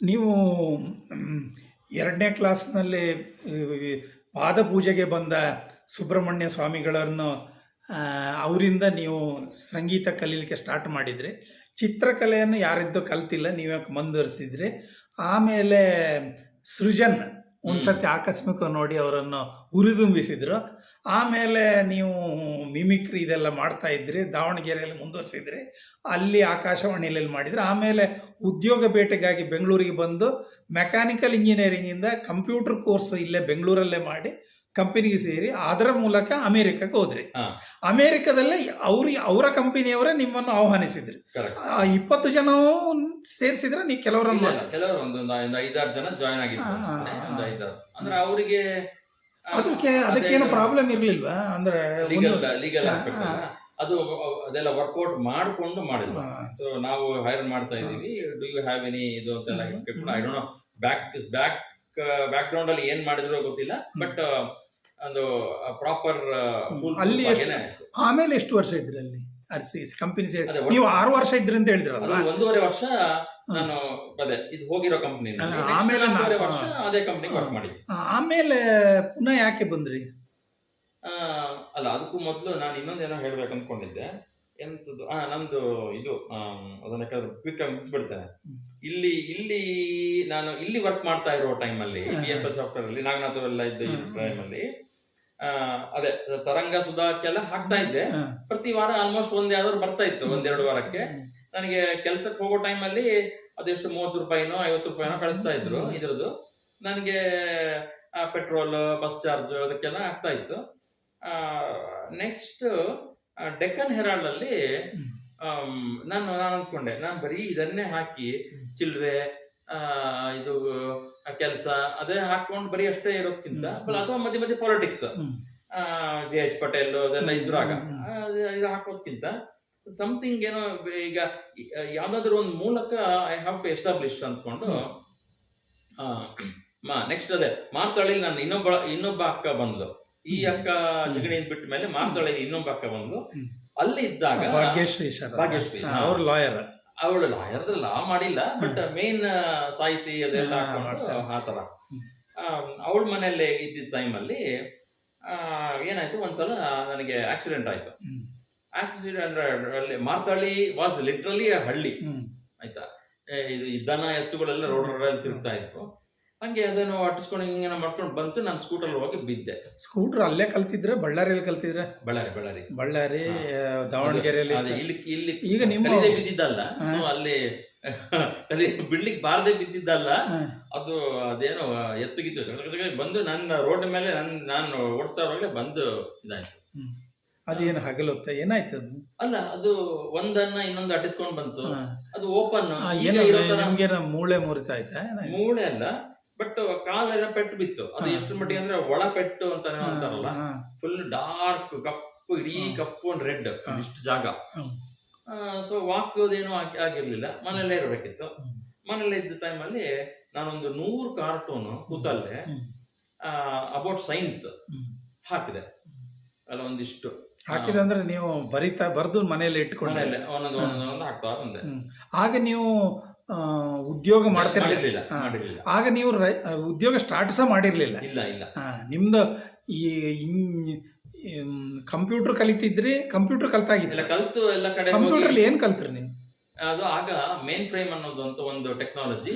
ನೀವು ಎರಡನೇ ಕ್ಲಾಸ್ನಲ್ಲಿ ಪಾದಪೂಜೆಗೆ ಪಾದ ಪೂಜೆಗೆ ಬಂದ ಸುಬ್ರಹ್ಮಣ್ಯ ಸ್ವಾಮಿಗಳನ್ನು ಅವರಿಂದ ನೀವು ಸಂಗೀತ ಕಲೀಲಿಕ್ಕೆ ಸ್ಟಾರ್ಟ್ ಮಾಡಿದ್ರಿ. ಚಿತ್ರಕಲೆಯನ್ನು ಯಾರಿದ್ದು ಕಲ್ತಿಲ್ಲ ಯಾಕೆ ಮುಂದುವರಿಸಿದ್ರಿ. ಆಮೇಲೆ ಸೃಜನ್ ಒಂದ್ಸತಿ ಆಕಸ್ಮಿಕ ನೋಡಿ ಅವರನ್ನು ಹುರಿದುಂಬಿಸಿದ್ರು. ಆಮೇಲೆ ನೀವು ಮಿಮಿಕ್ರಿ ಇದೆಲ್ಲ ಮಾಡ್ತಾ ಇದ್ರಿ ದಾವಣಗೆರೆಯಲ್ಲಿ ಮುಂದುವರಿಸಿದ್ರಿ ಅಲ್ಲಿ ಆಕಾಶವಾಣಿಯಲ್ಲಿ ಮಾಡಿದರೆ ಆಮೇಲೆ ಉದ್ಯೋಗ ಬೇಟೆಗಾಗಿ ಬೆಂಗಳೂರಿಗೆ ಬಂದು ಮೆಕ್ಯಾನಿಕಲ್ ಇಂಜಿನಿಯರಿಂಗಿಂದ ಕಂಪ್ಯೂಟರ್ ಕೋರ್ಸ್ ಇಲ್ಲೇ ಬೆಂಗಳೂರಲ್ಲೇ ಮಾಡಿ ಕಂಪನಿಗೆ ಸೇರಿ ಅದರ ಮೂಲಕ ಅಮೇರಿಕಕ್ಕೆ ಹೋದ್ರಿ. ಅಮೆರಿಕದಲ್ಲೇ ಅವ್ರು ಅವರ ಕಂಪನಿಯವರೇ ನಿಮ್ಮನ್ನು ಆಹ್ವಾನಿಸಿದ್ರಿ. ಆ ಇಪ್ಪತ್ತು ಜನ ಸೇರಿಸಿದ್ರೆ ನೀವು ಕೆಲವರನ್ನು ಕೆಲವರು ಒಂದು ಐದಾರು ಜನ ಜಾಯ್ನ್. ಐದಾರು ಅಂದ್ರೆ ಅವರಿಗೆ ಅದಕ್ಕೆ ಅದಕ್ಕೇನು ಪ್ರಾಬ್ಲಮ್ ಇರ್ಲಿಲ್ವಾ? ಅಂದ್ರೆ ಲೀಗಲ್ ಲೀಗಲ್ ಅದು ಅದೆಲ್ಲ ವರ್ಕೌಟ್ ಮಾಡ್ಕೊಂಡು ಮಾಡಿಲ್ಲ. ಸೊ ನಾವು ಹೈರ್ ಮಾಡ್ತಾ ಇದೀವಿ ಡು ಯು ಹ್ಯಾವ್ ಎನಿ ಇದು ಅಂತೆಲ್ಲ ಕೇಳ್ಕೊಂಡು I don't know back back background ಅಲ್ಲಿ ಏನ್ ಮಾಡಿದ್ರು ಗೊತ್ತಿಲ್ಲ. ಬಟ್ ಒಂದು ಪ್ರಾಪರ್ ಅಲ್ಲಿ ಆಮೇಲೆ ಎಷ್ಟು ವರ್ಷ ಇದ್ರಲ್ಲಿ? ಅರ್ಸಿ ಕಂಪನಿ ಸೇರಿ ನೀವು ಆರು ವರ್ಷ ಇದ್ರಿ ಅಂತ ಹೇಳಿದ್ರಲ್ಲ ಒಂದೂವರೆ ವರ್ಷ ನಾನು ಅದೇ ಇದು ಹೋಗಿರೋ ಕಂಪ್ನಿ ಆಮೇಲೆ ವರ್ಷ ಅದೇ ಕಂಪ್ನಿ ವರ್ಕ್ ಮಾಡಿ ಆಮೇಲೆ ಪುನಃ ಯಾಕೆ ಬಂದ್ರಿ? ಅಲ್ಲ ಅದಕ್ಕೂ ಮೊದಲು ನಾನು ಇನ್ನೊಂದೇನೋ ಹೇಳ್ಬೇಕು ಅನ್ಕೊಂಡಿದ್ದೆ. ಎಂತದ್ದು? ಆ ನಂದು ಇದು ಅದನ್ನ ಕ್ವಿಕ್ ಆಗಿ ಮುಗಿಸ್ಬಿಡ್ತೇನೆ. ಇಲ್ಲಿ ಇಲ್ಲಿ ನಾನು ಇಲ್ಲಿ ವರ್ಕ್ ಮಾಡ್ತಾ ಇರೋ ಟೈಮಲ್ಲಿ. ಬಿ ಎಫ್ ಎಲ್ ಸಾಫ್ಟ್ವೇರ್ ಅಲ್ಲಿ ನಾಗನಾಥ್ ಎಲ್ಲ ಇದ್ದ ಟೈಮಲ್ಲಿ ಅದೇ ತರಂಗ ಸುಧಾಕ್ಕೆಲ್ಲ ಹಾಕ್ತಾ ಇದ್ದೆ. ಪ್ರತಿ ವಾರ ಆಲ್ಮೋಸ್ಟ್ ಒಂದ್ ಯಾವ್ದಾದ್ರು ಬರ್ತಾ ಇತ್ತು ಒಂದೆರಡು ವಾರಕ್ಕೆ. ನನಗೆ ಕೆಲ್ಸಕ್ಕೆ ಹೋಗೋ ಟೈಮಲ್ಲಿ ಅದೆಷ್ಟು ಮೂವತ್ತು ರೂಪಾಯಿನೋ ಐವತ್ತು ರೂಪಾಯಿನೋ ಕಳಿಸ್ತಾ ಇದ್ರು. ಇದ್ರದ್ದು ನನಗೆ ಪೆಟ್ರೋಲ್ ಬಸ್ ಚಾರ್ಜ್ ಅದಕ್ಕೆಲ್ಲ ಆಗ್ತಾ ಇತ್ತು ನೆಕ್ಸ್ಟ್ ಡೆಕ್ಕನ್ ಹೆರಾಲ್ಡ್ ಅಲ್ಲಿ ನಾನು ನಾನು ಅಂದ್ಕೊಂಡೆ ನಾನು ಬರೀ ಇದನ್ನೇ ಹಾಕಿ ಚಿಲ್ಲರೆ ಇದು ಕೆಲಸ ಅದೇ ಹಾಕೊಂಡು ಬರೀ ಅಷ್ಟೇ ಇರೋದ್ಕಿಂತ. ಅಥವಾ ಮಧ್ಯೆ ಮಧ್ಯೆ ಪಾಲಿಟಿಕ್ಸ್. ಜೆ ಎಚ್ ಪಟೇಲ್ ಅದೆಲ್ಲ ಇದ್ರು ಆಗ ಹ್ಮ್, ಹ್ಮ್. ಆ, ಅದು- ಇದು ಹಾಕೋದ್ಕಿಂತ ಸಮಥಿಂಗ್ ಏನೋ ಈಗ ಯಾವ್ದಾದ್ರು ಒಂದು ಮೂಲಕ ಐ ಹ್ಯಾವ್ ಟು ಎಸ್ಟಾಬ್ಲಿಷ್ ಅಂದ್ಕೊಂಡು ನೆಕ್ಸ್ಟ್ ಅದೇ ಮಾರ್ತಳ್ಳಿ ನಾನು ಇನ್ನೊಬ್ಬ ಇನ್ನೊಬ್ಬ ಅಕ್ಕ ಬಂದ್ಲು. ಈ. ಅಕ್ಕ ಜಿಗಣಿ ಬಿಟ್ಟ ಮೇಲೆ ಮಾರ್ತಳ್ಳಿ ಇನ್ನೊಬ್ಬ ಅಕ್ಕ ಬಂದ್ಲು. ಅಲ್ಲಿ ಇದ್ದಾಗ ಭಾಗ್ಯಶ್ರೀ ಸರ್. ಭಾಗ್ಯಶ್ರೀ. ಅವ್ರ ಲಾಯರ್ ಅವಳು ಲಾಯರ್ ಲಾ ಮಾಡಿಲ್ಲ ಬಟ್ ಮೇನ್ ಸಾಹಿತಿ ಅದೆಲ್ಲ ಆತರ ಅವಳ ಮನೆಯಲ್ಲೇ ಇದ್ದಿದ್ದ ಟೈಮಲ್ಲಿ ಏನಾಯ್ತು ಒಂದ್ಸಲ ನನಗೆ ಆಕ್ಸಿಡೆಂಟ್ ಆಯ್ತು. ಆಕ್ಸಿಡೆಂಟ್ ಅಂದ್ರೆ ಅಲ್ಲಿ ಮಾರ್ತಳ್ಳಿ ವಾಸ್ ಲಿಟ್ರಲಿ ಹಳ್ಳಿ. ಆಯ್ತಾ? ಇದು ದನ ಎತ್ತುಗಳೆಲ್ಲ ರೋಡ್ ರೋಡಲ್ಲಿ ತಿರುಗ್ತಾ ಇತ್ತು ಹಂಗೆ ಅದನ್ನು ಅಟ್ಟಿಸ್ಕೊಂಡು ಹಿಂಗೆ ಮಾಡ್ಕೊಂಡು ಬಂತು ನಾನು ಸ್ಕೂಟರ್ ಹೋಗಿ ಬಿದ್ದೆ. ಸ್ಕೂಟರ್ ಅಲ್ಲೇ ಕಲ್ತಿದ್ರೆ ಬಳ್ಳಾರಿಯಲ್ಲಿ ಕಲ್ತಿದ್ರೆ? ಬಳ್ಳಾರಿ ಬಳ್ಳಾರಿ. ಬಳ್ಳಾರಿ ದಾವಣಗೆರೆಯಲ್ಲಿ ಇಲ್ಲಿ ಇಲ್ಲಿ ಈಗ ನಿಮ್ಮ- ಬಿದ್ದಿದ್ದಲ್ಲ. ಅಲ್ಲಿ ಬಿಡ್ಲಿಕ್ ಬಿಡ್ಲಿಕ್ಕೆ ಬಾರದೆ ಬಿದ್ದಿದ್ದಲ್ಲ. ಅದು ಅದೇನೋ ಎತ್ತುಗಿತ್ತು. ಬಂದು ನನ್ನ ರೋಡ್ ಮೇಲೆ ನನ್ ನಾನು ಓಡಿಸ್ತಾ ಇರುವಾಗಲೇ ಬಂದು ಇದಾಯ್ತು. ಅದೇನು ಹಗಲೊತ್ತ ಏನಾಯ್ತು ಅದು ಅಲ್ಲ ಅದು ಒಂದನ್ನ ಇನ್ನೊಂದು ಅಟ್ಟಿಸ್ಕೊಂಡು ಬಂತು ಹಾ. ಅದು ಓಪನ್ ಆ, ಈಗ ಏನು ನಿಮ್ಗೇನ ಮೂಳೆ ಮುರಿತಾ ಏನಾಯ್ತು? ಮೂಳೆ ಅಲ್ಲ ಬಟ್ ಕಾಲೆಲ್ಲ ಪೆಟ್ಟು ಬಿತ್ತು ಅದು. ಎಷ್ಟು ಮಟ್ಟಿಗೆ ಅಂದ್ರೆ ಒಳ ಪೆಟ್ಟು ಅಂತಾನೆ ಅಂತಾರಲ್ಲ ಹಾ, ಫುಲ್ ಡಾರ್ಕ್ ಕಪ್ಪು ಇಡೀ ಕಪ್ಪು ಅಂಡ್ ರೆಡ್. ಇಷ್ಟು ಜಾಗ ಹ್ಮ್. ವಾಕ್ ವಾಕೋದೇನು ಆಗಿರ್ಲಿಲ್ಲ ಮನೇಲೇ ಇರಬೇಕಿತ್ತು ಹ್ಮ್. ಮನೇಲಿ ಇದ್ದ ಟೈಮಲ್ಲಿ ನಾನೊಂದು ನೂರು ಕಾರ್ಟೂನ್ ಕೂತಲ್ಲೇ ಹ್ಮ್. ಅಬೌಟ್ ಸೈನ್ಸ್ ಹ್ಮ್. ಹಾಕಿದೆ ಅಲ್ಲ ಒಂದಿಷ್ಟು ಹಾಕಿದೆ ಅಂದ್ರೆ ನೀವು ಬರಿತಾ ಬರ್ದು ಮನೆಯಲ್ಲಿ ಇಟ್ಕೊಂಡು ಮನೆಯಲ್ಲೇ ಒಂದೊಂದು ಒಂದೊಂದು ಹಾಕ್ತಾ ಬಂದೆ. ಹ್ಮ್. ಆಗ ನೀವು ಆ, ಉದ್ಯೋಗ ಮಾಡ್ತಿರ್ಲಿಲ್ಲ. ಮಾಡಿರ್ಲಿಲ್ಲ ಹಾ. ಮಾಡಿರ್ಲಿಲ್ಲ. ಆಗ ನೀವು ರೈ- ಆ, ಉದ್ಯೋಗ ಸ್ಟಾರ್ಟ್ ಸಹ ಮಾಡಿರ್ಲಿಲ್ಲ. ಇಲ್ಲ ಇಲ್ಲ. ಹಾ, ನಿಮ್ದು ಈ ಕಂಪ್ಯೂಟರ್ ಕಲಿತಿದ್ರಿ ಕಂಪ್ಯೂಟರ್ ಎಲ್ಲ ಕಲ್ತಾಗಿಲ್ಲ ಕಲ್ತು ಎಲ್ಲ ಕಡೆ ಕಂಪ್ಯೂಟರ್ ಹೋಗಿ ಏನ್ ಕಲ್ತ್ರಿ ನೀವು? ಅದು ಆಗ ಮೇನ್ ಫ್ರೇಮ್ ಅನ್ನೋದು ಅಂತ ಒಂದು ಟೆಕ್ನಾಲಜಿ.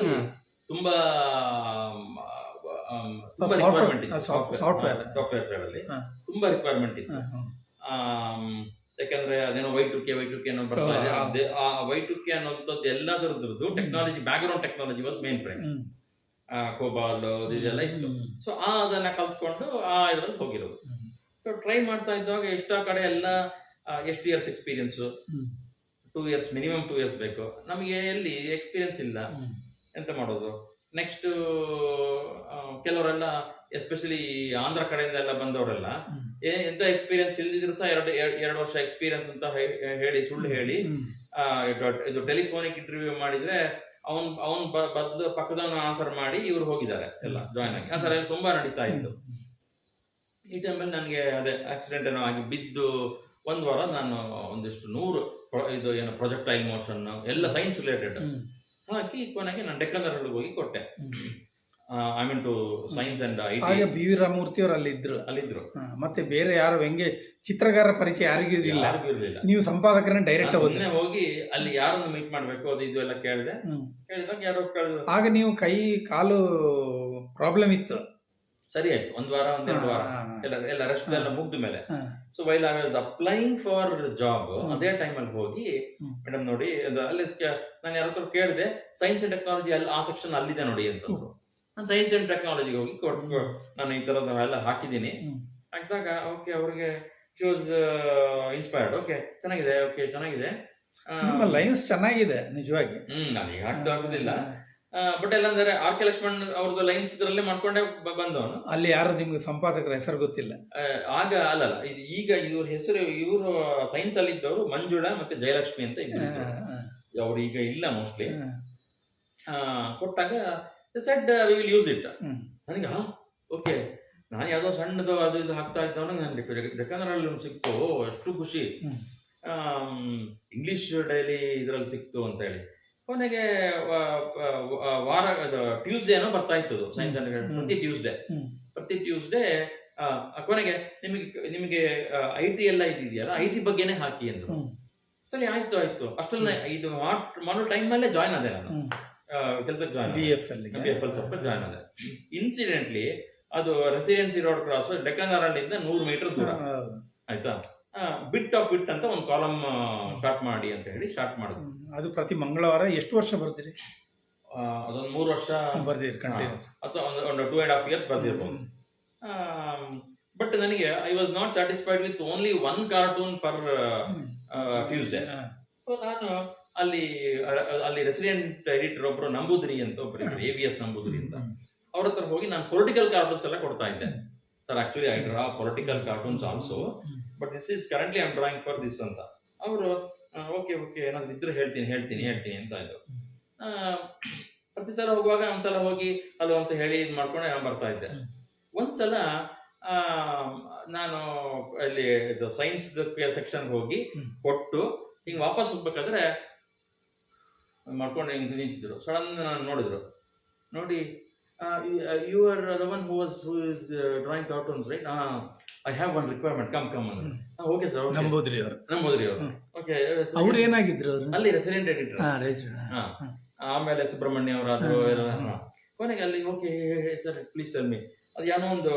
ತುಂಬಾ ಸಾಫ್ಟ್ವೇರ್ ಸಾಫ್ಟ್ವೇರ್ ಸೈಡ್ ಅಲ್ಲಿ. ಹಾ. ತುಂಬಾ ರಿಕ್ವೈರ್ಮೆಂಟ್ ಇತ್ತು. ಹಾ, ಹಾ. ಯಾಕಂದ್ರೆ ಅದೇನೋ Y two K Y two K ಅನ್ನೋ ಬರ್ತಾ ಇದೆ ಆ ವೈ ಟು ಕೆ ಅನ್ನೋಂಥದ್ದು ಎಲ್ಲದರದ್ದು technology background technology was mainframe. COBOL ಇದೆಲ್ಲ ಇತ್ತು. ಸೊ ಆ ಅದನ್ನ ಕಲ್ತ್ಕೊಂಡು ಆ ಇದ್ರಲ್ಲಿ ಹೋಗಿರೋದು. ಸೊ ಟ್ರೈ ಮಾಡ್ತಾ ಇದ್ದಾಗ ಎಷ್ಟೋ ಕಡೆ ಎಲ್ಲ ಎಷ್ಟು years experience. Two years minimum two years ಬೇಕು ನಮಗೆ ಎಲ್ಲಿ ಎಕ್ಸ್ಪೀರಿಯನ್ಸ್ ಇಲ್ಲ. ಎಂತ ಮಾಡೋದು ನೆಕ್ಸ್ಟ್ ಕೆಲವರೆಲ್ಲ ಎಸ್ಪೆಷಲಿ ಆಂಧ್ರ ಕಡೆಯಿಂದ ಎಲ್ಲ ಬಂದವರೆಲ್ಲ. ಎಂತ ಎಕ್ಸ್ಪೀರಿಯನ್ಸ್ ಇಲ್ದಿದ್ರು ಸಹ ಎರಡು ಎರಡು ವರ್ಷ ಎಕ್ಸ್ಪೀರಿಯನ್ಸ್ ಅಂತ ಹೇಳಿ ಸುಳ್ಳು ಹೇಳಿ ಆ, ಇದು- ಟೆಲಿಫೋನಿಕ್ ಇಂಟರ್ವ್ಯೂ ಮಾಡಿದ್ರೆ ಅವನ್ ಅವನ್ ಬದ್ ಪಕ್ಕದವನ್ನ ಆನ್ಸರ್ ಮಾಡಿ ಇವ್ರು ಹೋಗಿದ್ದಾರೆ ಎಲ್ಲ ಜಾಯ್ನ್ ಆಗಿ. ಆತರ ತುಂಬಾ ನಡೀತಾ ಇತ್ತು. ಈ ಟೈಮಲ್ಲಿ ನನಗೆ ಅದೇ ಆಕ್ಸಿಡೆಂಟ್ ಏನೋ ಆಗಿ ಬಿದ್ದು ಒಂದು ವಾರ ನಾನು ಒಂದಿಷ್ಟು ನೂರು ಇದು ಏನು ಪ್ರೊಜೆಕ್ಟೈಲ್ ಮೋಷನ್ ಎಲ್ಲ ಸೈನ್ಸ್ ರಿಲೇಟೆಡ್. ಹಾಕಿ ಕೊನೆಗೆ ನಾನು ಡೆಕ್ಕನ್ ಹೋಗಿ ಕೊಟ್ಟೆ. I mean to science and I ಆಗ ಟಿ ಬಿ ವಿ ರಾಮಮೂರ್ತಿ ಅವರು ಅಲ್ಲಿ ಇದ್ರು. ಅಲ್ಲಿದ್ರು. ಹಾ, ಮತ್ತೆ ಬೇರೆ ಯಾರು ಹೆಂಗೆ ಚಿತ್ರಗಾರ ಪರಿಚಯ ಯಾರಿಗೂ ಇದಿಲ್ಲ ಯಾರಿಗೂ ಇರ್ಲಿಲ್ಲ. ನೀವು ಸಂಪಾದಕರನ್ನ ಡೈರೆಕ್ಟ್ ನಾನ್ ಹೋದ್ರಿ ಸುಮ್ನೆ ಹೋಗಿ ಅಲ್ಲಿ ಯಾರನ್ನು ಮೀಟ್ ಮಾಡ್ಬೇಕು ಅದು ಇದು ಎಲ್ಲ ಕೇಳಿದೆ. ಹ್ಮ್. ಕೇಳಿದಾಗ ಯಾರೋ ಕೇಳಿದ್ರು. ಆಗ ನೀವು ಕೈ ಕಾಲು ಪ್ರಾಬ್ಲಮ್ ಇತ್ತು. ಸರಿ ಆಯ್ತು. ಒಂದ್ ವಾರ ಒಂದೆರಡು ವಾರ. ಹಾ, ಹಾ, ಎಲ್ಲ ಎಲ್ಲ ರೆಸ್ಟ್ ಎಲ್ಲ ಮುಗ್ದ ಮೇಲೆ. ಹಾ. So while I was applying for job hmm. ಅದೇ ಟೈಮಲ್ಲಿ ಹೋಗಿ ಹ್ಮ್. ಮೇಡಮ್ ನೋಡಿ ಅದು ಅಲ್ಲಿ ಕೆ- ನಾನು ಯಾರತ್ರ ಕೇಳಿದೆ ಸೈನ್ಸ್ ಅಂಡ್ ಟೆಕ್ನಾಲಜಿ ಅಲ್ಲಿ ಆ ಸೆಕ್ಷನ್ ಅಲ್ಲಿದೆ ನೋಡಿ ಅಂತ ಹ್ಮ್. ನಾನು ಸೈನ್ಸ್ ಆ್ಯಂಡ್ ಟೆಕ್ನಾಲಜಿಗೆ ಹೋಗಿ ಕೊಟ್ಟು ನಾನು ಈ ಥರದ ಎಲ್ಲ ಹಾಕಿದ್ದೀನಿ. ಹಾಕಿದಾಗ ಓಕೆ ಅವ್ರಿಗೆ ಶಿ ವಾಸ್ ಇನ್ಸ್ಪೈರ್ಡ್ ಓಕೆ ಚೆನ್ನಾಗಿದೆ ಓಕೆ ಚೆನ್ನಾಗಿದೆ. ನಮ್ಮ ಲೈನ್ಸ್ ಚೆನ್ನಾಗಿದೆ ನಿಜವಾಗಿ. ಹ್ಮ್ ನನಗೆ ಆಗುದಿಲ್ಲ ಬಟ್ ಎಲ್ಲಂದ್ರೆ ಆರ್ ಕೆ ಲಕ್ಷ್ಮಣ್ ಅವ್ರದ್ದು ಲೈನ್ಸ್ ಇದ್ರಲ್ಲೇ ಮಾಡ್ಕೊಂಡೆ ಬಂದವನು. ಅಲ್ಲಿ ಯಾರು ನಿಮ್ಗೆ ಸಂಪಾದಕರ ಹೆಸರು ಗೊತ್ತಿಲ್ಲ. ಆಗ ಅಲ್ಲಲ್ಲ ಇದು ಈಗ ಇವ್ರ ಹೆಸರು ಇವರು ಸೈನ್ಸ್ ಅಲ್ಲಿ ಇದ್ದವರು ಮಂಜುಳ ಮತ್ತೆ ಜಯಲಕ್ಷ್ಮಿ ಅಂತ ಇದ್ರು. ಅವ್ರು ಈಗ ಇಲ್ಲ ಮೋಸ್ಟ್ಲಿ. ಕೊಟ್ಟಾಗ said we will use it. ನನಗೆ ಹಾ ಓಕೆ ನಾನು ಯಾವುದೋ ಸಣ್ಣದು ಅದು ಇದು ಹಾಕ್ತಾ ಇದ್ದವನು ನನಗೆ ಡೆಕನರಲ್ಲಿ ಸಿಕ್ತು ಅಷ್ಟು ಖುಷಿ ಇಂಗ್ಲೀಷ್ ಇಂಗ್ಲಿಷ್ ಡೈಲಿ ಇದರಲ್ಲಿ ಸಿಕ್ತು ಅಂತ ಹೇಳಿ ಕೊನೆಗೆ ವಾರ ಟ್ಯೂಸ್ಡೇನೋ ಬರ್ತಾ ಇತ್ತು ಹ್ಮ್. ಪ್ರತಿ ಟ್ಯೂಸ್ಡೇ. ಪ್ರತಿ ಟ್ಯೂಸ್ಡೇ ಕೊನೆಗೆ ನಿಮಗೆ ನಿಮಗೆ ಐ ಟಿ ಎಲ್ಲ ಇದೆಯಲ್ಲ ಐ ಟಿ ಬಗ್ಗೆನೇ ಹಾಕಿ ಅಂದ್ರು ಹ್ಮ್. ಸರಿ ಆಯ್ತು ಆಯ್ತು ಅಷ್ಟೊಂದು ಇದು ಮಾಡ್- ಟೈಮಲ್ಲೇ ಜಾಯ್ನ್ ಆದೆ ನಾನು. ಕೆಲಸಕ್ಕೆ ಜಾಯ್ನ್ ಬಿ ಎಫ್ ಅಲ್ಲಿ ಬಿ ಎಫ್ ಎಲ್ ಸ್ವಲ್ಪ ಜಾಯ್ನ್ ಆದೆ. ಇನ್ಸಿಡೆಂಟ್ಲಿ ಅದು ರೆಸಿಡೆನ್ಸಿ ರೋಡ್ ಕ್ರಾಸ್ ಡೆಕ್ಕನ್ ಅರಳಿಂದ ನೂರು ಮೀಟರ್ ದೂರ. ಆಯ್ತಾ? ಬಿಟ್ ಆಫ್ ಬಿಟ್ ಅಂತ ಒಂದು ಕಾಲಮ್ ಸ್ಟಾರ್ಟ್ ಮಾಡಿ ಅಂತ ಹೇಳಿ ಸ್ಟಾರ್ಟ್ ಮಾಡಿದ್ರು ಅದು ಪ್ರತಿ ಮಂಗಳವಾರ ಎಷ್ಟು ವರ್ಷ ಬರ್ತೀರಿ? ಅದೊಂದು ಮೂರು ವರ್ಷ. ಬರ್ದಿರಿ ಕಂಟಿನ್ಯೂಸ್ ಅಥವಾ ಒಂದು ಒಂದು ಟೂ ಆ್ಯಂಡ್ ಹಾಫ್ ಇಯರ್ಸ್ ಬರ್ದಿರ್ಬೋದು ಬಟ್ ನನಗೆ I was not satisfied with only one cartoon per Tuesday so ನಾನು ಅಲ್ಲಿ ಅಲ್ಲಿ ರೆಸಿಡೆಂಟ್ ಎಡಿಟರ್ ಒಬ್ರು ನಂಬುದ್ರಿ ಅಂತ ಒಬ್ರು ಎ ವಿ ಎಸ್ ನಂಬುದ್ರಿ ಅಂತ. ಅವ್ರ ಹತ್ರ ಹೋಗಿ ನಾನು ಪೊಲಿಟಿಕಲ್ ಕಾರ್ಟೂನ್ಸ್ ಎಲ್ಲ ಕೊಡ್ತಾ ಇದ್ದೆ. Sir actually I draw political cartoons also but this is currently I am drawing for this ಅಂತ. ಅವರು ಓಕೆ ಓಕೆ ಏನಾದ್ರು ಇದ್ರೆ ಹೇಳ್ತೀನಿ ಹೇಳ್ತೀನಿ ಹೇಳ್ತೀನಿ ಅಂತ ಇದ್ರು. ಪ್ರತಿ ಸಲ ಹೋಗುವಾಗ ಒಂದ್ಸಲ ಹೋಗಿ ಹಲೋ ಅಂತ ಹೇಳಿ ಇದು ಮಾಡ್ಕೊಂಡು ನಾನು ಬರ್ತಾ ಇದ್ದೆ. ಒಂದ್ಸಲ ನಾನು ಅಲ್ಲಿ ಇದು ಸೈನ್ಸ್ ಸೆಕ್ಷನ್ ಹೋಗಿ ಕೊಟ್ಟು ಹಿಂಗೆ ವಾಪಸ್ ಹೋಗ್ಬೇಕಾದ್ರೆ ಮಾಡ್ಕೊಂಡು ಹಿಂಗೆ ನಿಂತಿದ್ರು. ಸಡನ್ ನಾನು ನೋಡಿದ್ರು. ನೋಡಿ you are the one who was who is drawing cartoons right I have one requirement come come ಅಂದ್ರೆ ಓಕೆ ಸರ್ ನಂಬೋದ್ರಿ ನಂಬೂದ್ರಿ ಅವರು. ನಂಬೋದ್ರಿ ಅವರು. ಓಕೆ ಅವ್ರು ಏನಾಗಿದ್ರು ಅವರು? ಅಲ್ಲಿ ರೆಸಿಡೆಂಟ್ ಎಡಿಟರ್ ಹಾಂ ರೆಸಿಡೆಂಟ್ ಹಾ. ಹಾ. ಆಮೇಲೆ ಸುಬ್ರಹ್ಮಣ್ಯ ಅವರು ಅದು ಎಲ್ಲ. ಕೊನೆಗೆ ಅಲ್ಲಿ okay sir please tell me ಅದು ಏನೋ ಒಂದು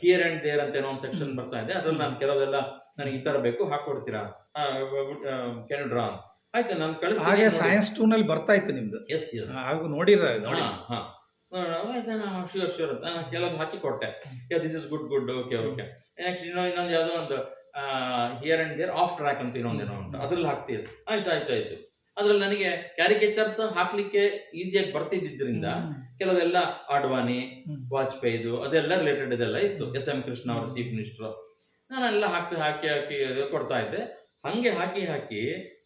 ಹಿಯರ್ ಆ್ಯಂಡ್ ದೇರ್ ಅಂತ ಏನೋ ಒಂದು ಸೆಕ್ಷನ್ ಬರ್ತಾ ಇದೆ. ಅದ್ರಲ್ಲಿ ನಾನು ಕೆಲವೆಲ್ಲ ನನಗೆ ಈ ಥರ ಬೇಕು ಹಾಕ್ಕೊಡ್ತೀರಾ ಕೆನ್ ಡ್ರಾ ಆಯ್ತು ನಾನು ಹಾಗೆ ಕಳಿಸ್ತೀನಿ ಸೈನ್ಸ್ ಟೂ ನಲ್ಲಿ ಬರ್ತಾ ಇತ್ತು ನಿಮ್ದು. ಎಸ್ ಎಸ್ ಹಾಗೂ ನೋಡಿರ ನೋಡಿ ಶ್ಯೂರ್ ಶ್ಯೂರ್ ಅಂತ ನಾನು ಕೆಲವು ಹಾಕಿ ಕೊಟ್ಟೆ. Yeah this is good good okay okay next ಇನ್ನೊಂದು ಇನ್ನೊಂದು ಯಾವುದೋ ಒಂದು here and there off track ಅಂತ ಇನ್ನೊಂದೇನೋ ಉಂಟು. ಅದ್ರಲ್ಲಿ ಹಾಕ್ತೀರಿ ಆಯ್ತು ಆಯ್ತು ಆಯ್ತು. ಅದ್ರಲ್ಲಿ ನನಗೆ ಕ್ಯಾರಿಕೇಚರ್ಸ್ ಹಾಕ್ಲಿಕ್ಕೆ ಈಸಿಯಾಗಿ ಬರ್ತಿದ್ದರಿಂದ ಹ್ಮ್. ಕೆಲವೆಲ್ಲ ಅಡ್ವಾನಿ ಹ್ಮ್. ವಾಜಪೇಯಿದು ಅದೆಲ್ಲ ರಿಲೇಟೆಡ್ ಇದೆಲ್ಲ ಇತ್ತು. ಎಸ್ ಎಂ ಕೃಷ್ಣ ಅವರು ಚೀಫ್ ಮಿನಿಸ್ಟರ್ ನಾನೆಲ್ಲ ಹಾಕ್ತಿ ಹಾಕಿ ಹಾಕಿ ಕೊಡ್ತಾ ಇದ್ದೆ. ಹಂಗೆ ಹಾಕಿ ಹಾಕಿ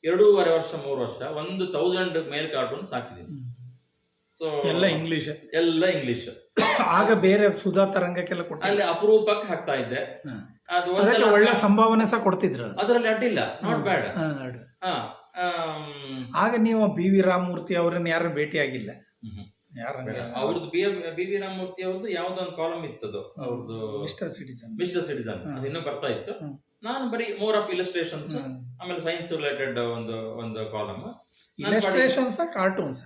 ಎರಡೂವರೆ ವರ್ಷ ಮೂರು ವರ್ಷ ಒಂದು ತೌಸಂಡ್ ಮೇಲ್ ಕಾರ್ಟೂನ್ ಸಾಕಿದ್ದೀನಿ. ಸೊ ಎಲ್ಲ ಇಂಗ್ಲಿಷ್ ಎಲ್ಲ ಇಂಗ್ಲಿಷ್ ಆಗ ಬೇರೆ ಸುಧಾ ತರಂಗಕ್ಕೆಲ್ಲ ಕೊಟ್ಟ ಅಲ್ಲಿ ಅಪರೂಪಕ್ಕೆ ಹಾಕ್ತಾ ಇದ್ದೆ. ಅದು ಅದಕ್ಕೆ ಒಳ್ಳೆ ಸಂಭಾವನೆ ಸಹ ಕೊಡ್ತಿದ್ರು? ಅದರಲ್ಲಿ ಅಡ್ಡಿಲ್ಲ ನಾಟ್ ಬ್ಯಾಡ್ ಆಗ ನೀವು ಬಿ ವಿ ರಾಮಮೂರ್ತಿ ಅವರನ್ನ ಯಾರನ್ನ ಭೇಟಿ ಆಗಿಲ್ಲ? ಅವ್ರದ್ದು ಬಿ ಬಿ ವಿ ರಾಮಮೂರ್ತಿ ಅವ್ರದ್ದು ಯಾವ್ದೋ ಒಂದು ಕಾಲಮ್ ಇತ್ತದು. ಅವ್ರದ್ದು ಮಿಸ್ಟರ್ ಸಿಟಿಸನ್ ಮಿಸ್ಟರ್ ಸಿಟಿಸನ್. ಅದು ಇನ್ನೂ ಬರ್ತಾ ಇತ್ತು. ನಾನು ಬರೀ ಮೋರ್ ಆಫ್ ಇಲಸ್ಟ್ರೇಷನ್ಸ್ ಆಮೇಲೆ ಸೈನ್ಸ್ ರಿಲೇಟೆಡ್ ಒಂದು ಒಂದು ಕಾಲಮ್ ಇಲಸ್ಟ್ರೇಷನ್ಸ್ ಕಾರ್ಟೂನ್ಸ್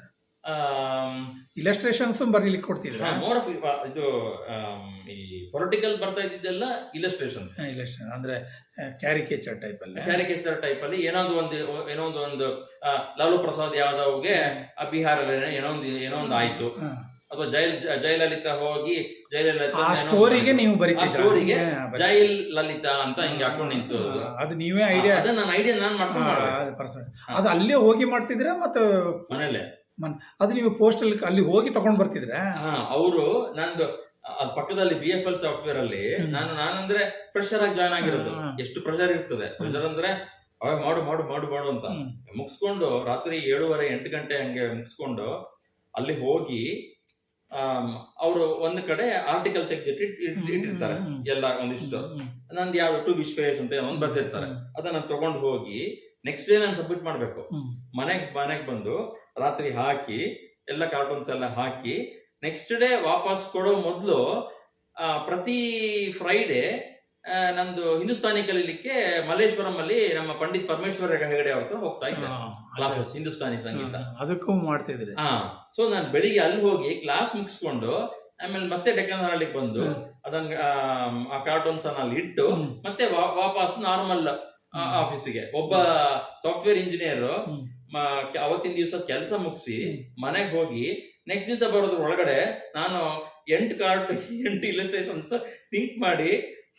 ಇಲಸ್ಟ್ರೇಷನ್ಸ್ ಬರೀಲಿಕ್ಕೆ ಕೊಡ್ತಿದ್ರು ಮೋರ್ ಆಫ್ ಇದು ಈ ಪೊಲಿಟಿಕಲ್ ಬರ್ತಾ ಇದ್ದಿದ್ದೆಲ್ಲ ಇಲಸ್ಟ್ರೇಷನ್ಸ್ ಇಲಸ್ಟ್ರೇಷನ್ ಅಂದ್ರೆ ಕ್ಯಾರಿಕೇಚರ್ ಟೈಪ್ ಅಲ್ಲಿ. ಕ್ಯಾರಿಕೇಚರ್ ಟೈಪ್ ಅಲ್ಲಿ ಏನೋ ಒಂದು ಏನೋ ಒಂದು ಒಂದು ಲಾಲು ಪ್ರಸಾದ್ ಯಾದವ್ಗೆ ಬಿಹಾರ ಬಿಹಾರಲ್ಲಿ ಏನೋ ಒಂದು ಏನೋ ಒಂದು ಆಯ್ತು. ಅಥವಾ ಜೈಲ್ ಜ- ಹೋಗಿ ಜಯಲಲಿತಾ ಆ ಸ್ಟೋರಿಗೆ ನೀವು ಆ ಬರೀತಿದ್ರ ಸ್ಟೋರಿಗೆ ಜೈಲ್ ಲಲಿತಾ ಅಂತ ಹಿಂಗೆ ಹಾಕೊಂಡು ನಿಂತು. ಅದು. ಅದು ನೀವೇ ಐಡಿಯಾ ಅದನ್ನ ನನ್ನ ಐಡಿಯಾ ನಾನು ಮಾಡ್ಕೊಂಡು ಪರ್ಸನ್ ಅದು ಅಲ್ಲೇ ಹೋಗಿ ಮಾಡ್ತಿದ್ರ ಮತ್ತೆ ಮನೇಲೆ ಅದು ನೀವು ಪೋಸ್ಟ್ ಅಲ್ಲಿ ಹೋಗಿ ತಗೊಂಡ್ ಬರ್ತಿದ್ರೆ ಹಾ ಅವರು ನಂದು ಅದ್ ಪಕ್ಕದಲ್ಲಿ ಬಿ ಎಫ್ ಎಲ್ ಸಾಫ್ಟ್ವೇರ್ ಅಲ್ಲಿ. ನಾನು ನಾನಂದ್ರೆ ಪ್ರೆಷರ್ ಆಗಿ ಜಾಯ್ನ್ ಆಗಿರೋದು. ಎಷ್ಟು ಪ್ರೆಷರ್ ಇರ್ತದೆ. ಪ್ರೆಷರ್ ಅಂದ್ರೆ ಅವಾಗ ಮಾಡು ಮಾಡು ಮಾಡು ಮಾಡು ಅಂತ. ಮುಗಿಸ್ಕೊಂಡು ರಾತ್ರಿ ಏಳುವರೆ ಎಂಟು ಗಂಟೆ ಹಂಗೆ ಮುಗಿಸ್ಕೊಂಡು ಅಲ್ಲಿ ಹೋಗಿ ಅವರು ಒಂದು ಕಡೆ ಆರ್ಟಿಕಲ್ ತೆಗೆದಿಟ್ಟು ಇಟ್ಟಿರ್ತಾರೆ. ಎಲ್ಲ ಒಂದಿಷ್ಟು. ನಂದು ಯಾವ ಟು ವಿಶ್ವೇಶ್ ಅಂತ ಒಂದು ಬರ್ದಿರ್ತಾರೆ. ಅದನ್ನ ತಗೊಂಡು ಹೋಗಿ ನೆಕ್ಸ್ಟ್ ಡೇ ನಾನು ಸಬ್ಮಿಟ್ ಮಾಡ್ಬೇಕು. ಮನೆಗೆ ಮನೆಗೆ ಬಂದು ರಾತ್ರಿ ಹಾಕಿ ಎಲ್ಲ ಕಾರ್ಟೂನ್ಸ್ ಎಲ್ಲ ಹಾಕಿ ನೆಕ್ಸ್ಟ್ ಡೇ ವಾಪಸ್ ಕೊಡೋ ಮೊದಲು ಪ್ರತಿ ಫ್ರೈಡೆ ನಂದು ಹಿಂದೂಸ್ತಾನಿ ಕಲೀಲಿಕ್ಕೆ ಮಲ್ಲೇಶ್ವರಂ ಅಲ್ಲಿ ನಮ್ಮ ಪಂಡಿತ್ ಪರಮೇಶ್ವರ ಹೆಗಡೆ ಅವ್ರ ಹತ್ರ ಹೋಗ್ತಾ ಇದ್ದೆ ಕ್ಲಾಸಸ್ ಹಿಂದೂಸ್ತಾನಿ ಸಂಗೀತ ಅದಕ್ಕೂ ಮಾಡ್ತಿದ್ರೆ ಹಾ ಸೊ ನಾನು ಬೆಳಿಗ್ಗೆ ಅಲ್ಲಿ ಹೋಗಿ ಕ್ಲಾಸ್ ಮುಗಿಸ್ಕೊಂಡು ಆಮೇಲೆ ಮತ್ತೆ ಡೆಕ್ಕನ್ ಹರಳಿಗೆ ಬಂದು. ಅದನ್ನ ಆ ಕಾರ್ಟೂನ್ಸ್ ಅಲ್ಲಿ ಇಟ್ಟು ಮತ್ತೆ ವಾಪಸ್ ನಾರ್ಮಲ್. ಆಫೀಸಿಗೆ ಒಬ್ಬ ಸಾಫ್ಟ್ವೇರ್ ಇಂಜಿನಿಯರ್. ಅವತ್ತಿನ ದಿವಸ ಕೆಲಸ ಮುಗಿಸಿ. ಮನೆಗೆ ಹೋಗಿ ನೆಕ್ಸ್ಟ್ ದಿವಸ ಬರೋದ್ರ ಒಳಗಡೆ ನಾನು ಎಂಟು ಕಾರ್ಟ್ ಎಂಟು ಇಲಸ್ಟ್ರೇಷನ್ಸ್ ಥಿಂಕ್ ಮಾಡಿ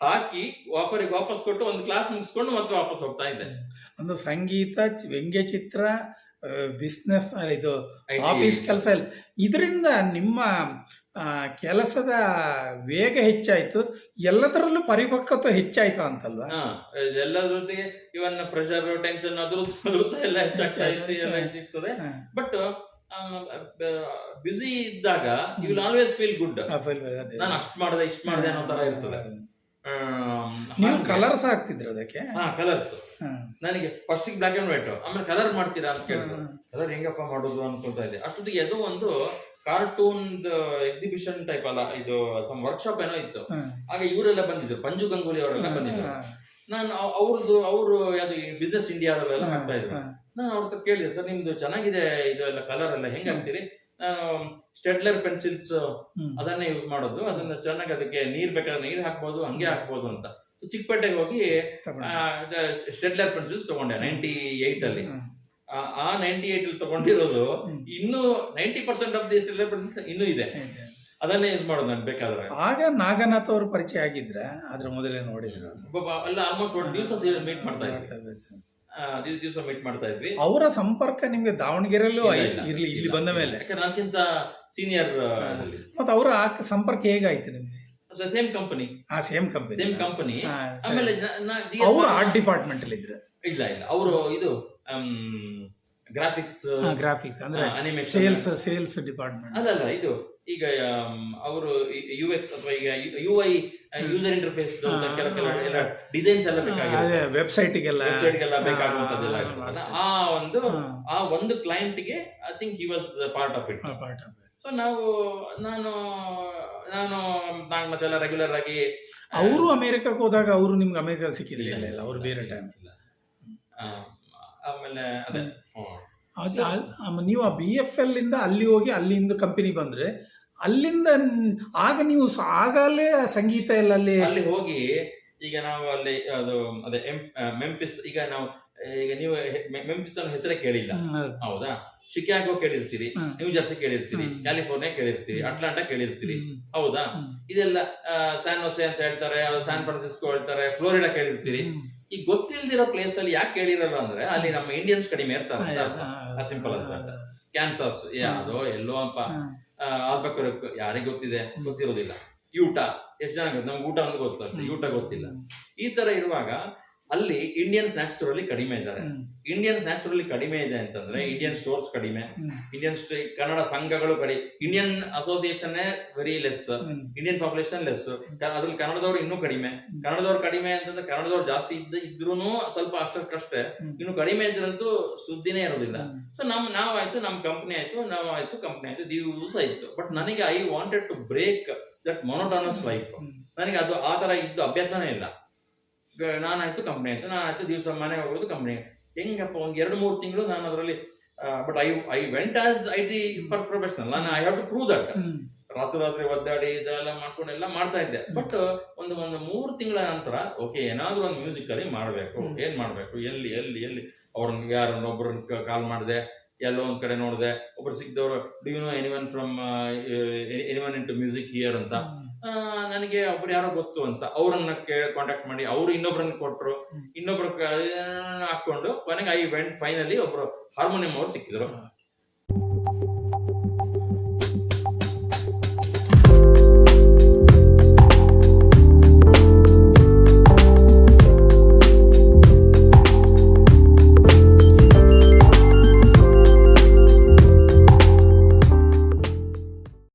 ಹಾಕಿ ವಾಪರಿಗೆ ವಾಪಸ್ ಕೊಟ್ಟು ಒಂದು ಕ್ಲಾಸ್ ಮುಗಿಸ್ಕೊಂಡು ಮತ್ತೆ ವಾಪಸ್ ಹೋಗ್ತಾ ಇದ್ದಾನೆ ಒಂದು ಸಂಗೀತ ವ್ಯಂಗ್ಯಚಿತ್ರ ಬಿಸ್ನೆಸ್ ಇದು ಆಫೀಸ್ ಕೆಲಸ ಇಲ್ಲ. ಇದರಿಂದ ನಿಮ್ಮ ಕೆಲಸದ ವೇಗ ಹೆಚ್ಚಾಯ್ತು. ಎಲ್ಲದರಲ್ಲೂ ಪರಿಪಕ್ವತೆ ಹೆಚ್ಚಾಯ್ತು ಅಂತಲ್ವಾ? ಹಾ ಎಲ್ಲದ್ರ ಜೊತೆಗೆ ಇವನ್ ಪ್ರೆಷರ್ ಟೆನ್ಷನ್ ಎಲ್ಲ ಹೆಚ್ಚಾಗ್ತದೆ. ಬಟ್ ಬ್ಯುಸಿ ಇದ್ದಾಗ you will always feel good ನಾನು ಅಷ್ಟು ಮಾಡ್ದೆ ಇಷ್ಟು ಮಾಡ್ದೆ ಅನ್ನೋ ತರ ಇರ್ತದೆ. ನೀವು ಕಲರ್ಸ್ ಹಾಕ್ತಿದ್ರ ಅದಕ್ಕೆ? ಹಾ ಕಲರ್ಸ್. ನನಗೆ ಫಸ್ಟ್ ಬ್ಲಾಕ್ ಅಂಡ್ ವೈಟ್ ಆಮೇಲೆ ಕಲರ್ ಮಾಡ್ತೀರಾ ಅಂತ ಕೇಳಿದ್ರು. ಕಲರ್ ಹೆಂಗಪ್ಪ ಮಾಡೋದು ಅನ್ಕೊಳ್ತಾ ಇದ್ದೆ. ಅಷ್ಟೊತ್ತಿಗೆ ಅದು ಒಂದು ಕಾರ್ಟೂನ್ ಎಕ್ಸಿಬಿಷನ್ ಟೈಪ್ ಅಲ್ಲ ಇದು ಸಮ್ ವರ್ಕ್ಶಾಪ್ ಏನೋ ಇತ್ತು. ಹಾಗೆ ಇವರೆಲ್ಲ ಬಂದಿದ್ರು. ಪಂಜು ಗಂಗೂಲಿ ಅವರೆಲ್ಲ ಬಂದಿದ್ರು. ನಾನು ಅವ್- ಅವ್ರದ್ದು ಅವರು ಯಾವ್ದು ಬಿಸ್ನೆಸ್ ಇಂಡಿಯಾದಲ್ಲೆಲ್ಲ ಹಾಕ್ತಾ ಇದ್ರು. ನಾನು ಅವ್ರ ಹತ್ರ ಕೇಳಿದೆ ಸರ್ ನಿಮ್ದು ಚೆನ್ನಾಗಿದೆ ಇದು ಎಲ್ಲ ಕಲರ್ ಎಲ್ಲ ಹೆಂಗ್ ಹಾಕ್ತೀರಿ? ನಾನು ಸ್ಟೆಡ್ಲರ್ ಪೆನ್ಸಿಲ್ಸ್. ಅದನ್ನೇ ಯೂಸ್ ಮಾಡೋದು. ಅದನ್ನ ಚೆನ್ನಾಗಿ ಅದಕ್ಕೆ ನೀರ್ ಬೇಕಾದ್ರೆ ನೀರ್ ಹಾಕ್ಬೋದು ಹಂಗೆ ಹಾಕ್ಬೋದು ಅಂತ. ಚಿಕ್ಕಪೇಟೆಗೆ ಹೋಗಿ. ಸ್ಟೆಡ್ಲರ್ ಪೆನ್ಸಿಲ್ಸ್ ತಗೊಂಡೆ ನೈನ್ಟಿ ಏಟ್ ಅಲ್ಲಿ ಆ- ನೈನ್ಟಿ ಏಟ್ ಅಲ್ಲಿ ತಗೊಂಡಿರೋದು. ಇನ್ನೂ ninety percent of the Staedtler pencils ಇನ್ನೂ ಇದೆ. ಅದನ್ನೇ ಯೂಸ್ ಮಾಡೋದು ನಾನು ಬೇಕಾದ್ರೆ. ಆಗ ನಾಗನಾಥ್ ಅವ್ರ ಪರಿಚಯ ಆಗಿದ್ರೆ ಅದ್ರ ಮೊದಲೇ ನೋಡಿದ್ರು. ಎಲ್ಲ ಆಲ್ಮೋಸ್ಟ್ ಒಂದು ದಿವಸ ಮೀಟ್ ಮಾಡ್ತಾ ಇದ್ವಿ ದಿವಸ ಮೀಟ್ ಮಾಡ್ತಾ ಇದ್ವಿ. ಅವರ ಸಂಪರ್ಕ ನಿಮ್ಗೆ ದಾವಣಗೆರೆಯಲ್ಲೂ ಇರ್ಲಿ ಇಲ್ಲಿ. ಬಂದ ಮೇಲೆ. ಯಾಕಂದ್ರೆ ನನಗಿಂತ ಸೀನಿಯರ್ ಮತ್ತೆ ಅವರ ಸಂಪರ್ಕ ಹೇಗಾಯ್ತು ನಿಮ್ಗೆ? ಸೇಮ್ ಕಂಪನಿ ಆ ಸೇಮ್ ಕಂಪನಿ ಸೇಮ್ ಕಂಪನಿ ಆಮೇಲೆ ಅವರು ಆರ್ಟ್ ಡಿಪಾರ್ಟ್ಮೆಂಟ್ ಅಲ್ಲಿ ಇದ್ರೆ. ಇಲ್ಲ ಇಲ್ಲ. ಅವರು ಇದು ಗ್ರಾಫಿಕ್ಸ್ ಗ್ರಾಫಿಕ್ಸ್ ಅಂದ್ರೆ ಅನಿಮೇಷನ್ ಸೇಲ್ಸ್ ಸೇಲ್ಸ್ ಡಿಪಾರ್ಟ್ಮೆಂಟ್ ಅಲ್ಲಲ್ಲ ಇದು ಈಗ ಅವರು ಯು ಎಕ್ಸ್ ಅಥವಾ ಈಗ ಯು ಐ ಯೂಸರ್ ಇಂಟರ್ಫೇಸ್ ಎಲ್ಲ ಡಿಸೈನ್ಸ್ ಎಲ್ಲ ಬೇಕಾಗಿದೆ ವೆಬ್ಸೈಟ್ಗೆಲ್ಲ ವೆಬ್ಸೈಟ್ಗೆಲ್ಲ ಬೇಕಾಗುವಂತದ್ದೆಲ್ಲ. ಆ ಒಂದು ಆ ಒಂದು ಕ್ಲೈಂಟ್ಗೆ I think he was part of it part of so ನಾವು ನಾನು ನಾನು ನಾನು ಮತ್ತೆಲ್ಲ ರೆಗ್ಯುಲರ್ ಆಗಿ ಅವರು ಅಮೆರಿಕಕ್ಕೆ ಹೋದಾಗ ಅವರು ನಿಮ್ಗೆ ಅಮೆರಿಕ ಸಿಕ್ಕಿರಲಿಲ್ಲ ಅವ್ರು ಅವರು ಬೇರೆ ಟೈಮ್ ಇಲ್ಲ. ಆಮೇಲೆ ಅದೇ ಹ್ಮ್. ನೀವು ಆ ಬಿ ಎಫ್ ಎಲ್ ಇಂದ ಅಲ್ಲಿ ಹೋಗಿ ಅಲ್ಲಿಂದ ಕಂಪನಿ ಬಂದ್ರೆ ಅಲ್ಲಿಂದ ನ್- ಆಗ ನೀವು ಸ- ಆಗಲೇ ಸಂಗೀತ ಎಲ್ಲ ಅಲ್ಲಿ ಅಲ್ಲಿ ಹೋಗಿ ಈಗ ನಾವು ಅಲ್ಲಿ ಅದು ಅದೇ ಮೆಂಫಿಸ್ ಈಗ ನಾವು ಈಗ ನೀವು ಮೆಂಪಿಸ್ ಅನ್ನೋ ಹೆಸರೇ ಕೇಳಿಲ್ಲ ಹ್ಮ್, ಹೌದು. ಶಿಕಾಗೋ ಕೇಳಿರ್ತೀರಿ ಹ್ಮ್. ನ್ಯೂ ಜರ್ಸಿ ಕೇಳಿರ್ತೀರಿ ಹ್ಮ್. ಕ್ಯಾಲಿಫೋರ್ನಿಯಾ ಕೇಳಿರ್ತೀರಿ ಹ್ಮ್. ಅಟ್ಲಾಂಟಾ ಕೇಳಿರ್ತೀರಿ ಹೌದಾ ಹ್ಮ್, ಇದೆಲ್ಲ ಸ್ಯಾನ್ ಹೊಸೆ ಅಂತ ಹೇಳ್ತಾರೆ ಅದು ಸ್ಯಾನ್ ಫ್ರಾನ್ಸಿಸ್ಕೋ ಹೇಳ್ತಾರೆ ಫ್ಲೋರಿಡಾ ಕೇಳಿರ್ತೀರಿ ಹ್ಮ್. ಈ ಗೊತ್ತಿಲ್ದಿರೋ ಪ್ಲೇಸ್ ಅಲ್ಲಿ ಯಾಕೆ ಕೇಳಿರಲ್ಲ ಅಂದ್ರೆ ಅಲ್ಲಿ ನಮ್ಮ ಇಂಡಿಯನ್ಸ್ ಕಡಿಮೆ ಇರ್ತಾರೆ ಅಂತ as that. ಕ್ಯಾನ್ಸಸ್ ಯಾವುದೋ ಎಲ್ಲೋ ಅಪ್ಪ ಆಲ್ಬಕರಕ್ ಯಾರಿಗೆ ಗೊತ್ತಿದೆ? ಗೊತ್ತಿರೋದಿಲ್ಲ. ಯೂಟ ಎಷ್ಟು ಜನ ನಮ್ಗೆ ಊಟ ಒಂದು ಗೊತ್ತು ಅಷ್ಟೇ. ಯೂಟ ಗೊತ್ತಿಲ್ಲ. ಈ ತರ ಇರುವಾಗ ಅಲ್ಲಿ ಇಂಡಿಯನ್ಸ್ ನ್ಯಾಚುರಲಿ ಕಡಿಮೆ ಇದ್ದಾರೆ ಇಂಡಿಯನ್ಸ್ ನ್ಯಾಚುರಲಿ ಕಡಿಮೆ ಇದೆ ಅಂತಂದ್ರೆ ಇಂಡಿಯನ್ ಸ್ಟೋರ್ಸ್ ಕಡಿಮೆ. ಇಂಡಿಯನ್ ಕನ್ನಡ ಸಂಘಗಳು ಕಡಿಮೆ Indian association very less Indian population less ಅದ್ರಲ್ಲಿ ಕನ್ನಡದವ್ರು ಇನ್ನೂ ಕಡಿಮೆ. ಕನ್ನಡದವ್ರು ಕಡಿಮೆ ಅಂತಂದ್ರೆ ಕನ್ನಡದವ್ರು ಜಾಸ್ತಿ ಇದ್ದ ಇದ್ರೂ ಸ್ವಲ್ಪ ಅಷ್ಟಕ್ಕಷ್ಟೇ. ಇನ್ನು ಕಡಿಮೆ ಇದ್ರಂತೂ ಸುದ್ದಿನೇ ಇರೋದಿಲ್ಲ. ಸೊ ನಮ್ ನಾವಾಯ್ತು ನಮ್ ಕಂಪ್ನಿ ಆಯ್ತು ನಾವಾಯ್ತು ಕಂಪ್ನಿ ಆಯ್ತು ದಿವಸ ಇತ್ತು. ಬಟ್ ನನಗೆ I wanted to break that monotonous life ನನಗೆ ಅದು ಆ ತರ ಇದ್ದು ಅಭ್ಯಾಸನೇ ಇಲ್ಲ. ನಾನಾಯ್ತು ಕಂಪ್ನಿ ಆಯ್ತು ನಾನಾಯ್ತು ದಿವಸ ಮನೆ ಹೋಗೋದು ಕಂಪ್ನಿ ಹೆಂಗಪ್ಪ ಒಂದು ಎರಡು ಮೂರು ತಿಂಗಳು ನಾನು ಅದರಲ್ಲಿ but I I went as I T for professional ನಾನು I have to prove that ರಾತ್ರಿ ರಾತ್ರಿ ಒದ್ದಾಡಿ ಇದೆಲ್ಲ ಮಾಡ್ಕೊಂಡು ಎಲ್ಲ ಮಾಡ್ತಾ ಇದ್ದೆ. ಬಟ್ ಒಂದು ಒಂದು ಮೂರು ತಿಂಗಳ ನಂತರ ಓಕೆ ಏನಾದ್ರೂ ಒಂದು ಮ್ಯೂಸಿಕ್ ಅಲ್ಲಿ ಏನು ಮಾಡಬೇಕು ಏನ್ ಮಾಡ್ಬೇಕು? ಎಲ್ಲಿ ಎಲ್ಲಿ ಎಲ್ಲಿ? ಅವ್ರನ್ನ ಯಾರನ್ನ ಒಬ್ಬರನ್ನ ಕಾಲ್ ಮಾಡಿದೆ. ಎಲ್ಲೋ ಒಂದು ಕಡೆ ನೋಡಿದೆ. ಒಬ್ರು ಸಿಕ್ಕಿದವರು do you know anyone from anyone in to music here ಅಂತ. ನನಗೆ ಒಬ್ರು ಯಾರೋ ಗೊತ್ತು ಅಂತ. ಅವ್ರನ್ನ ಕಾಂಟ್ಯಾಕ್ಟ್ ಮಾಡಿ ಅವ್ರು ಇನ್ನೊಬ್ರನ್ನ ಕೊಟ್ರು. ಹ್ಮ್. ಇನ್ನೊಬ್ರು ಹಾಕೊಂಡು ಕೊನೆಗೆ ಐ ವೆಂಟ್ ಫೈನಲಿ ಒಬ್ರು ಹಾರ್ಮೋನಿಯಂ ಅವ್ರು ಸಿಕ್ಕಿದ್ರು.